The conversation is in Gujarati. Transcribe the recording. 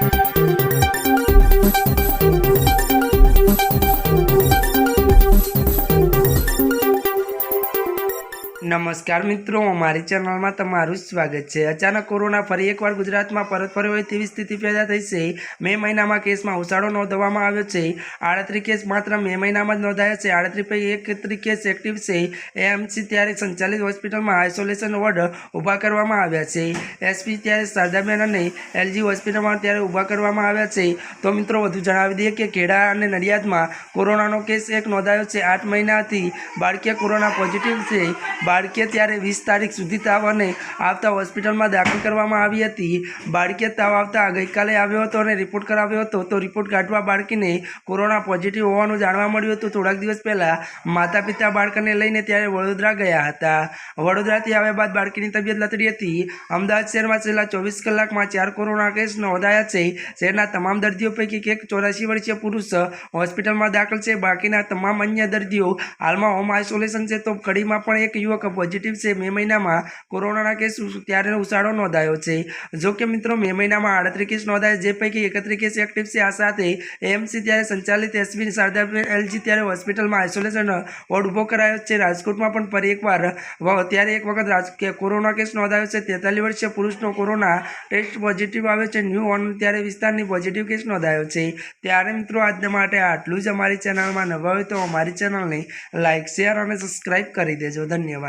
Thank you. નમસ્કાર મિત્રો, અમારી ચેનલમાં તમારું સ્વાગત છે. અચાનક કોરોના ફરી એકવાર ગુજરાતમાં પરત ફર્યો હોય તેવી સ્થિતિ પેદા થઈ છે. મે મહિનામાં કેસમાં ઉછાળો નોંધવામાં આવ્યો છે. આડત્રીસ કેસ માત્ર મે મહિનામાં જ નોંધાયા છે. આડત્રીસ પૈકી એકત્રીસ કેસ એક્ટિવ છે. એએમસી ત્યારે સંચાલિત હોસ્પિટલમાં આઇસોલેશન વોર્ડ ઊભા કરવામાં આવ્યા છે. એસપી ત્યારે શારદાબેન અને એલજી હોસ્પિટલમાં ત્યારે ઊભા કરવામાં આવ્યા છે. તો મિત્રો, વધુ જણાવી દઈએ કે ખેડા અને નડિયાદમાં કોરોનાનો કેસ એક નોંધાયો છે. આઠ મહિનાથી બાળકીય કોરોના પોઝિટિવ છે. બાળકીએ ત્યારે વીસ તારીખ સુધી તાવ અને આવતા હોસ્પિટલમાં દાખલ કરવામાં આવી હતી. બાળકીએ તાવ આવતા ગઈકાલે આવ્યો હતો અને રિપોર્ટ કરાવ્યો હતો. તો રિપોર્ટ કાઢવા બાળકીને કોરોના પોઝિટિવ હોવાનું જાણવા મળ્યું હતું. થોડાક દિવસ પહેલાં માતા પિતા બાળકને લઈને ત્યારે વડોદરા ગયા હતા. વડોદરાથી આવ્યા બાદ બાળકીની તબિયત લથડી હતી. અમદાવાદ શહેરમાં છેલ્લા ચોવીસ કલાકમાં ચાર કોરોના કેસ નોંધાયા છે. શહેરના તમામ દર્દીઓ પૈકી એક ચોરાશી વર્ષીય પુરુષ હોસ્પિટલમાં દાખલ છે. બાકીના તમામ અન્ય દર્દીઓ હાલમાં હોમ આઇસોલેશન છે. તો કડીમાં પણ એક યુવક પોઝિટિવ છે મે મહિનામાં કોરોનાના કેસ ત્યારે ઉછાળો નોંધાયો છે. જો કે મિત્રો મે મહિનામાં આડત્રીસ કેસ નોંધાયા, જે પૈકી એકત્રીસ કેસ એક્ટિવ છે. આ સાથે એમસી ત્યારે સંચાલિત એસબી શારદા એલજી ત્યારે હોસ્પિટલમાં આઇસોલેશન વોર્ડ ઊભો કરાયો છે. રાજકોટમાં પણ ફરી એકવાર અત્યારે ત્યારે એક વખત રાજ કોરોના કેસ નોંધાયો છે. તેતાલીસ વર્ષીય પુરુષનો કોરોના ટેસ્ટ પોઝિટિવ આવ્યો છે. ન્યૂ ઓન ત્યારે વિસ્તારની પોઝિટિવ કેસ નોંધાયો છે. ત્યારે મિત્રો આજના માટે આટલું જ અમારી ચેનલમાં નવા હોય તો અમારી ચેનલને લાઇક શેર અને સબસ્ક્રાઈબ કરી દેજો. ધન્યવાદ.